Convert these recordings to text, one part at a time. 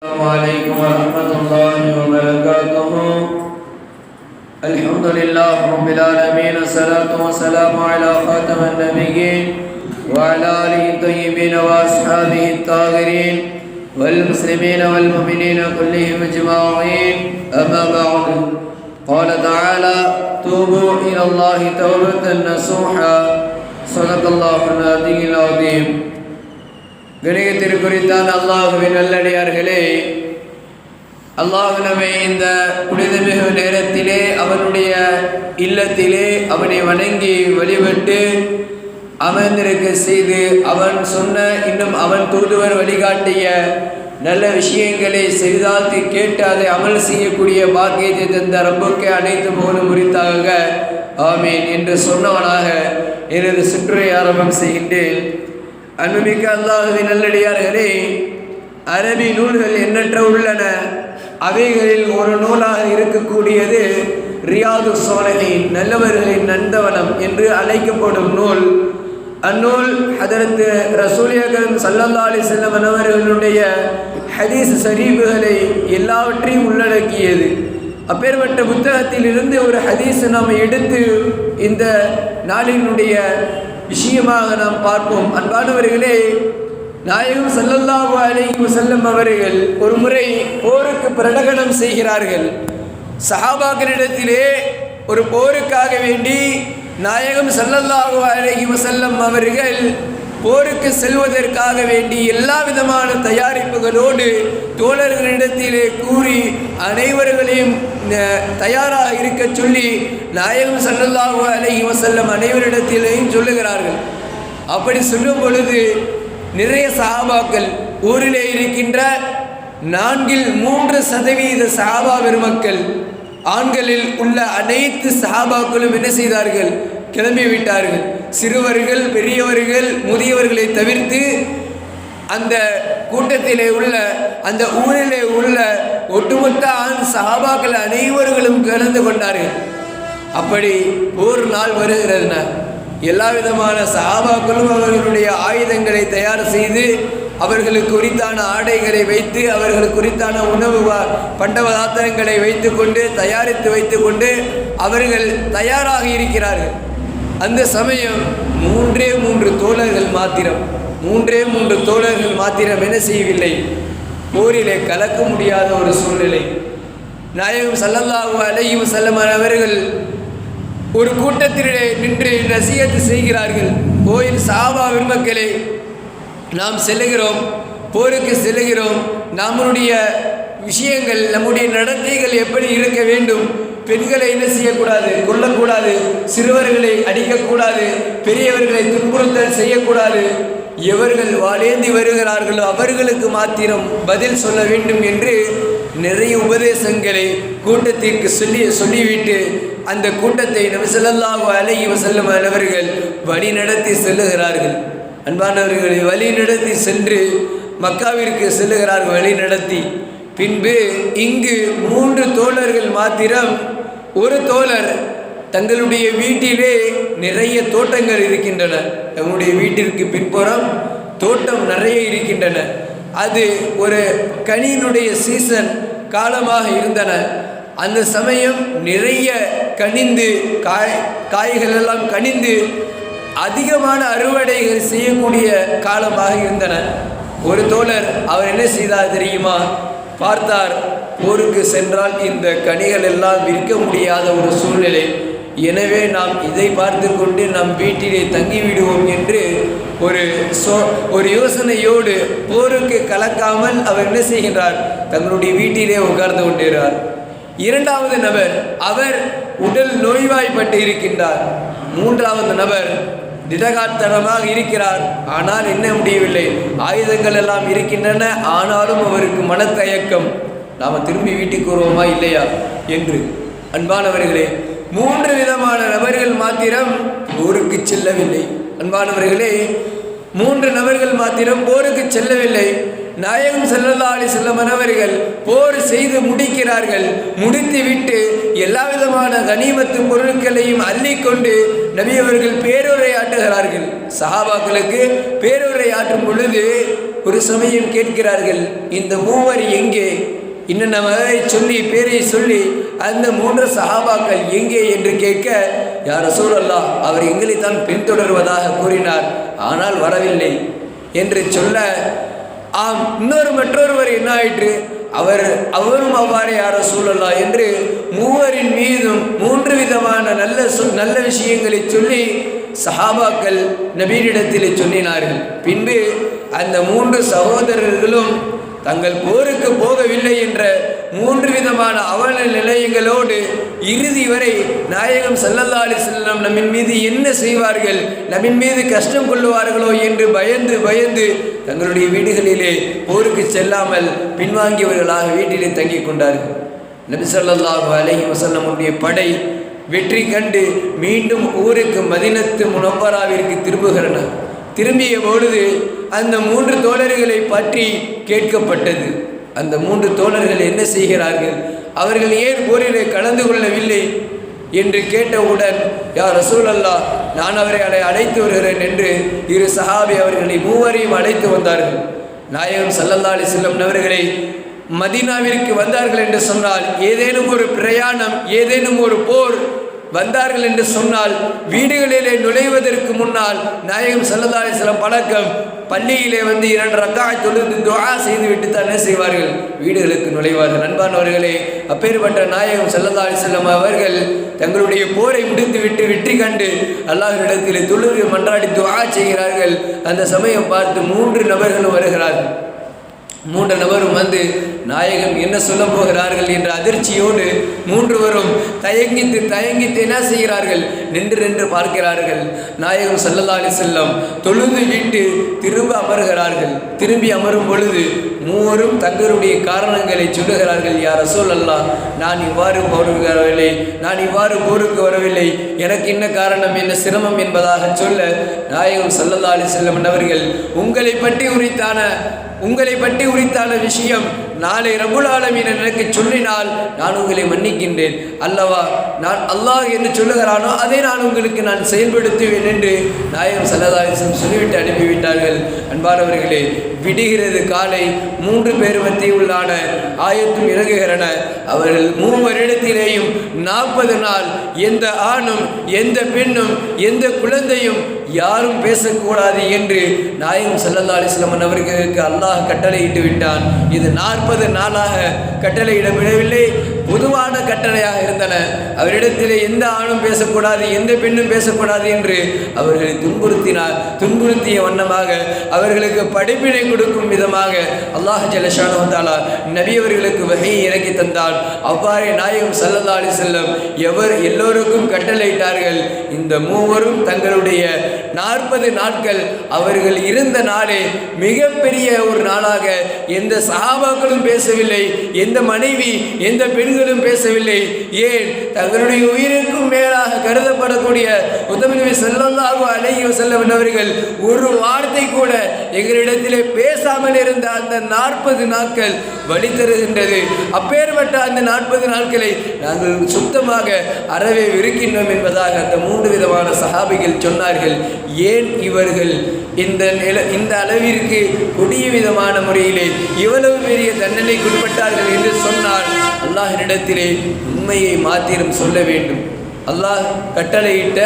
السلام عليكم ورحمة الله وبركاته. الحمد لله رب العالمين الصلاة والسلام على خاتم النبيين وعلى آله الطيبين وأصحابه الطاهرين والمسلمين والمؤمنين كلهم أجمعين. أما بعد قال تعالى توبوا إلى الله توبة نصوحا. صدق الله العظيم العظيم. கணிகத்திற்குறித்தான் அல்லாஹுவின் நல்லடியார்களே அல்லாஹு நம்மை இந்த புனிதமிகு நேரத்திலே அவனுடைய இல்லத்திலே அவனை வணங்கி வழிபட்டு அமர்ந்திருக்க செய்து அவன் சொன்ன இன்னும் அவன் தூதுவர் வழிகாட்டிய நல்ல விஷயங்களை செவிதாழ்த்தி கேட்டு அதை அமல் செய்யக்கூடிய பாக்கியத்தை தந்த ரப்புக்கு அனைத்து போலும் முறித்தாக ஆமீன். என்று சொன்னவனாக எனது சுற்றுரை ஆரம்பம் செய்கின்றேன். அன்புமிக்க அல்லாஹுவின் நல்லடியார்களே அரபி நூல்கள் எண்ணற்ற உள்ளன. அவைகளில் ஒரு நூலாக இருக்கக்கூடியது ரியாது சோழனின் நல்லவர்களின் நந்தவனம் என்று அழைக்கப்படும் நூல். அந்நூல் அதற்கு ரசூலியகன் சல்லல்லா அலி செல்லம் அவர்களுடைய ஹதீஸ் சரீபுகளை எல்லாவற்றையும் உள்ளடக்கியது. அப்பேற்பட்ட புத்தகத்தில் இருந்து ஒரு ஹதீஸ் நாம் எடுத்து இந்த நாளினுடைய விஷயமாக நாம் பார்ப்போம். அன்பானவர்களே நாயகம் சல்லல்லாஹு அலைஹி செல்லும் அவர்கள் ஒரு முறை போருக்கு பிரகடனம் செய்கிறார்கள். சஹாபாக்களிடத்திலே ஒரு போருக்காக வேண்டி நாயகம் சல்லல்லாஹு அலைஹி செல்லும் அவர்கள் போருக்கு செல்வதற்காக வேண்டி எல்லா விதமான தயாரிப்புகளோடு தோழர்களிடத்திலே கூறி அனைவர்களையும் தயாராக இருக்க சொல்லி நாயகம் சல்லல்லாஹு அலைஹி வஸல்லம் அனைவரிடத்திலேயும் சொல்லுகிறார்கள். அப்படி சொல்லும் பொழுது நிறைய சஹாபாக்கள் ஊரிலே இருக்கின்ற நான்கில் மூன்று சதவீத சஹாபா பெருமக்கள் ஆண்களில் உள்ள அனைத்து சஹாபாக்களும் என்ன செய்தார்கள்? கிளம்பி விட்டார்கள் சிறுவர்கள் பெரியவர்கள் முதியவர்களை தவிர்த்து அந்த கூட்டத்திலே உள்ள அந்த ஊரிலே உள்ள ஒட்டுமொத்த ஆண் சஹாபாக்கள் அனைவர்களும் கலந்து கொண்டார்கள். அப்படி ஒரு நாள் வருகிறதுனா எல்லா விதமான சஹாபாக்களும் அவர்களுடைய ஆயுதங்களை தயார் செய்து அவர்களுக்கு குறித்தான ஆடைகளை வைத்து அவர்களுக்கு குறித்தான உணவு பண்டபதார்த்தங்களை வைத்து கொண்டு தயாரித்து வைத்து கொண்டு அவர்கள் தயாராக இருக்கிறார்கள். அந்த சமயம் மூன்றே மூன்று தோழர்கள் மாத்திரம் மூன்றே மூன்று தோழர்கள் மாத்திரம் என்ன செய்யவில்லை. போரிலே கலக்க முடியாத ஒரு சூழ்நிலை. நாயகம் சல்லல்லாஹு அலையும் செல்லமான அவர்கள் ஒரு கூட்டத்திலே நின்று நசியத்து செய்கிறார்கள். கோயில் சாபா விரும்பக்களே நாம் செல்லுகிறோம் போருக்கு செல்லுகிறோம். நம்முடைய விஷயங்கள் நம்முடைய நடத்தைகள் எப்படி இருக்க வேண்டும்? பெண்களை என்ன செய்யக்கூடாது? கொல்லக்கூடாது. சிறுவர்களை அடிக்கக்கூடாது. பெரியவர்களை துன்புறுத்தல் செய்யக்கூடாது. எவர்கள் வாழேந்தி வருகிறார்களோ அவர்களுக்கு மாத்திரம் பதில் சொல்ல வேண்டும் என்று நிறைய உபதேசங்களை கூட்டத்திற்கு சொல்லி சொல்லிவிட்டு அந்த கூட்டத்தை நபிசல்லாஹு அலகி வசல்லம் அவர்கள் வழி நடத்தி செல்லுகிறார்கள். அன்பானவர்களை வழி நடத்தி சென்று மக்காவிற்கு செல்லுகிறார்கள் வழி நடத்தி. பின்பு இங்கு மூன்று தோழர்கள் மாத்திரம் ஒரு தோழர் தங்களுடைய வீட்டிலே நிறைய தோட்டங்கள் இருக்கின்றன. தங்களுடைய வீட்டிற்கு பின்புறம் தோட்டம் நிறைய இருக்கின்றன. அது ஒரு கனியினுடைய சீசன் காலமாக இருந்தன. அந்த சமயம் நிறைய கனிந்து காய் காய்கள் எல்லாம் கனிந்து அதிகமான அறுவடைகள் செய்யக்கூடிய காலமாக இருந்தன. ஒரு தோழர் அவர் என்ன செய்தார் தெரியுமா? பார்த்தார். போருக்கு சென்றால் இந்த கனிகள் எல்லாம் விற்க முடியாத ஒரு சூழ்நிலை. எனவே நாம் இதை பார்த்து கொண்டு நம் வீட்டிலே தங்கிவிடுவோம் என்று ஒரு சோ ஒரு யோசனையோடு போருக்கு கலக்காமல் அவர் என்ன செய்கின்றார்? தங்களுடைய வீட்டிலே உட்கார்ந்து கொண்டிருக்கிறார். இரண்டாவது நபர் அவர் உடல் நோய்வாய்ப்பட்டு இருக்கின்றார். மூன்றாவது நபர் திடகாத்தனமாக இருக்கிறார். ஆனால் என்ன முடியவில்லை. ஆயுதங்கள் எல்லாம் இருக்கின்றன. ஆனாலும் அவருக்கு மனத்தயக்கம். நாம் திரும்பி வீட்டுக்கு வருவோமா இல்லையா? என்று. அன்பானவர்களே மூன்று விதமான நபர்கள் மாத்திரம் ஊருக்கு செல்லவில்லை. அன்பானவர்களே மூன்று நபர்கள் மாத்திரம் போருக்கு செல்லவில்லை. நாயகம் செல்லல்லா அலி செல்லமனவர்கள் போர் செய்து முடிக்கிறார்கள். முடித்துவிட்டு எல்லா விதமான கனிமத்து பொருட்களையும் அள்ளிக்கொண்டு நபியவர்கள் பேருரை ஆட்டுகிறார்கள். சஹாபாக்களுக்கு பேருரை ஆற்றும் பொழுது ஒரு சமயம் கேட்கிறார்கள் இந்த மூவர் எங்கே? இன்னும் நம்ம சொல்லி பேரை சொல்லி அந்த மூன்று சஹாபாக்கள் எங்கே என்று கேட்க யார் சூழல்லா அவர் எங்களை தான் பின்தொடர்வதாக கூறினார். ஆனால் வரவில்லை. என்று சொல்ல ஆம் இன்னொரு மற்றொருவர் என்ன ஆயிற்று? அவர் அவரும் அவ்வாறே யார சூழலா என்று மூவரின் மீதும் மூன்று விதமான நல்ல நல்ல விஷயங்களை சொல்லி சஹாபாக்கள் நபீனிடத்தில் சொன்னினார்கள். பின்பு அந்த மூன்று சகோதரர்களும் தங்கள் போருக்கு போகவில்லை என்று மூன்று விதமான அவல நிலையங்களோடு இறுதி வரை நாயகம் ஸல்லல்லாஹு செல்லம் நம்மின் மீது என்ன செய்வார்கள்? நம்மின் மீது கஷ்டம் கொள்ளுவார்களோ என்று பயந்து பயந்து தங்களுடைய வீடுகளிலே போருக்கு செல்லாமல் பின்வாங்கியவர்களாக வீட்டிலே தங்கிக் கொண்டார்கள். நபி ஸல்லல்லாஹு அலஹி வசல்லமுடைய படை வெற்றி கண்டு மீண்டும் ஊருக்கு மதினத்து முனவராவிற்கு திரும்புகிறனர் திரும்பிய பொழுது அந்த மூன்று தோழர்களை பற்றி கேட்கப்பட்டது. அந்த மூன்று தோழர்கள் என்ன செய்கிறார்கள்? அவர்கள் ஏன் போரிலே கலந்து கொள்ளவில்லை? என்று கேட்டவுடன் யார் ரசூலல்லா நான் அவரை அடை அழைத்து வருகிறேன் என்று இரு சஹாபி அவர்களை மூவரையும் அழைத்து வந்தார்கள். நாயகம் சல்லல்லா அலி செல்லம் அவர்களை மதீனாவிற்கு வந்தார்கள் என்று சொன்னால் ஏதேனும் ஒரு பிரயாணம் ஏதேனும் ஒரு போர் வந்தார்கள் என்று சொன்னால் வீடுகளிலே நுழைவதற்கு முன்னால் நாயகம் ஸல்லல்லாஹு அலைஹி பழக்கம் பள்ளியிலே வந்து இரண்டு ரக்காய் தொழுது துவா செய்துவிட்டு தான் செய்வார்கள்? வீடுகளுக்கு நுழைவார்கள். அன்பானவர்களே அப்பேற்பட்ட நாயகம் ஸல்லல்லாஹு செல்லம் அவர்கள் தங்களுடைய போரை முடித்துவிட்டு வெற்றி கண்டு அல்லாஹரிடத்தில் தொழுது மன்றாடி துவா செய்கிறார்கள். அந்த சமயம் பார்த்து மூன்று நபர்களும் வருகிறார்கள். மூன்று நபரும் வந்து நாயகம் என்ன சொல்ல போகிறார்கள்? என்ற அதிர்ச்சியோடு மூன்றுவரும் தயங்கித்து தயங்கித்து என்ன செய்கிறார்கள்? நின்று நின்று பார்க்கிறார்கள். நாயகம் ஸல்லல்லாஹு செல்லம் தொழுது விட்டு திரும்ப அமர்கிறார்கள். திரும்பி அமரும் பொழுது மூவரும் தங்களுடைய காரணங்களை சொல்லுகிறார்கள் யார் ரசூல் அல்லா நான் இவ்வாறு போருக்கு வரவில்லை நான் இவ்வாறு போருக்கு வரவில்லை. எனக்கு என்ன காரணம் என்ன சிரமம் என்பதாக சொல்ல நாயகம் சல்லல்லா அலி செல்லம் அவர்கள் உங்களை பற்றி உரித்தான உங்களை பற்றி உரித்தான விஷயம் நாளை ரபுல் ஆலமீன் எனக்கு சொல்லினால் நான் உங்களை மன்னிக்கின்றேன். அல்லவா நான் அல்லாஹ் என்று சொல்லுகிறானோ அதை நான் உங்களுக்கு நான் செயல்படுத்துவேன் என்று நாயகம் சல்லதாசம் சொல்லிவிட்டு அனுப்பிவிட்டார்கள். அன்பானவர்களே விடுகிறது காலை மூன்று பேர் மத்தியுள்ளான ஆயத்தும் இறங்குகிறன. அவர்கள் மூவரிடத்திலேயும் நாற்பது நாள் எந்த ஆணும் எந்த பெண்ணும் எந்த குழந்தையும் யாரும் பேசக்கூடாது என்று நாயகம் சல்லல்லா அலிஸ்லமன் அவர்களுக்கு அல்லாஹ் கட்டளையிட்டு விட்டான். இது நாற்பது நாற்பது நாளாக கட்டளையிடப்படவில்லை பொதுவான கட்டளையாக இருந்தன. அவரிடத்திலே எந்த ஆணும் பேசக்கூடாது எந்த பெண்ணும் பேசக்கூடாது என்று அவர்களை துன்புறுத்தினார். துன்புறுத்திய வண்ணமாக அவர்களுக்கு படிப்பினை கொடுக்கும் விதமாக அல்லாஹ் ஜலஷானு தாலா நபி அவர்களுக்கு வகை இறக்கி தந்தால் அவ்வாறே நாயகம் சல்லல்லா அலி செல்லம் எவர் எல்லோருக்கும் கட்டளையிட்டார்கள் இந்த மூவரும் தங்களுடைய நாற்பது நாட்கள் அவர்கள் இருந்த நாளே மிகப்பெரிய ஒரு நாளாக. எந்த சகாபாக்களும் பேசவில்லை எந்த மனைவி எந்த பெண்களும் பேசவில்லை. ஏன்? தங்களுடைய உயிருக்கும் மேலாக கருதப்படக்கூடிய உதவி செல்லல்லாஹு அழகிய செல்லவன் அவர்கள் ஒரு வார்த்தை கூட எங்களிடத்திலே பேசாமல் இருந்த அந்த நாற்பது நாட்கள் வழி தருகின்றது. அப்பேற்பட்ட அந்த நாற்பது நாட்களை நாங்கள் சுத்தமாக அறவே விருக்கின்றோம் என்பதாக அந்த மூன்று விதமான சஹாபிகள் சொன்னார்கள். ஏன் இவர்கள் இந்த நில இந்த அளவிற்கு கொடிய விதமான முறையிலே இவ்வளவு பெரிய தண்டனைக்குட்பட்டார்கள் என்று சொன்னால் அல்லாஹினிடத்திலே உண்மையை மாத்திரம் சொல்ல வேண்டும். அல்லாஹ் கட்டளையிட்ட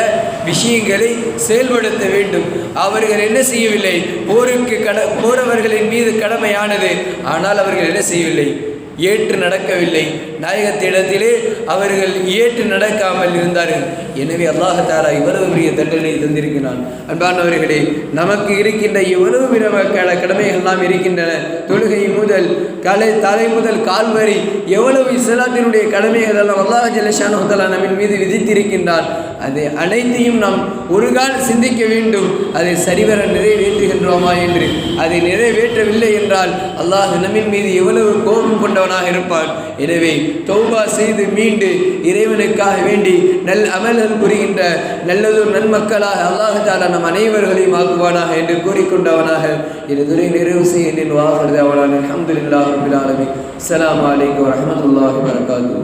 விஷயங்களை செயல்படுத்த வேண்டும். அவர்கள் என்ன செய்யவில்லை? போருக்கு கட போறவர்களின் மீது கடமையானது. ஆனால் அவர்கள் என்ன செய்யவில்லை? ஏற்று நடக்கவில்லை. நாயகத்திடத்திலே அவர்கள் ஏற்று நடக்காமல் இருந்தார்கள். எனவே அல்லாஹாலா இவ்வளவு பெரிய தண்டனை தந்திருக்கிறான். அன்பானவர்களே நமக்கு இருக்கின்ற இவ்வளவு விதமான கடமைகள் எல்லாம் இருக்கின்றன. தொழுகை முதல் கலை தலை முதல் கால் வரை எவ்வளவு இஸ்லாத்தினுடைய கடமைகள் எல்லாம் அல்லாஹ் ஜலஷானுத்தலா நம்மின் மீது விதித்திருக்கின்றார் அதை அனைத்தையும் நாம் ஒரு கால் சிந்திக்க வேண்டும். அதை சரிவர நிறைவேற்றுகின்றோமா என்று. அதை நிறைவேற்றவில்லை என்றால் அல்லாஹ் நம்மின் மீது எவ்வளவு கோபம் கொண்டவனாக இருப்பான். எனவே தௌபா செய்து மீண்டு இறைவனுக்காக வேண்டி நல் அமல்கள் புரிகின்ற நல்லதொரு நன்மக்களாக அல்லாஹால நம் அனைவர்களையும் ஆக்குவானாக என்று கூறிக்கொண்டவனாக இதுவரை நிறைவு செய்ய என் அவனான அவனான் அலமதுல்லாஹ் அஸ்ஸலாமு அலைக்கும் வரமத்துல்லாஹி வரகாத்து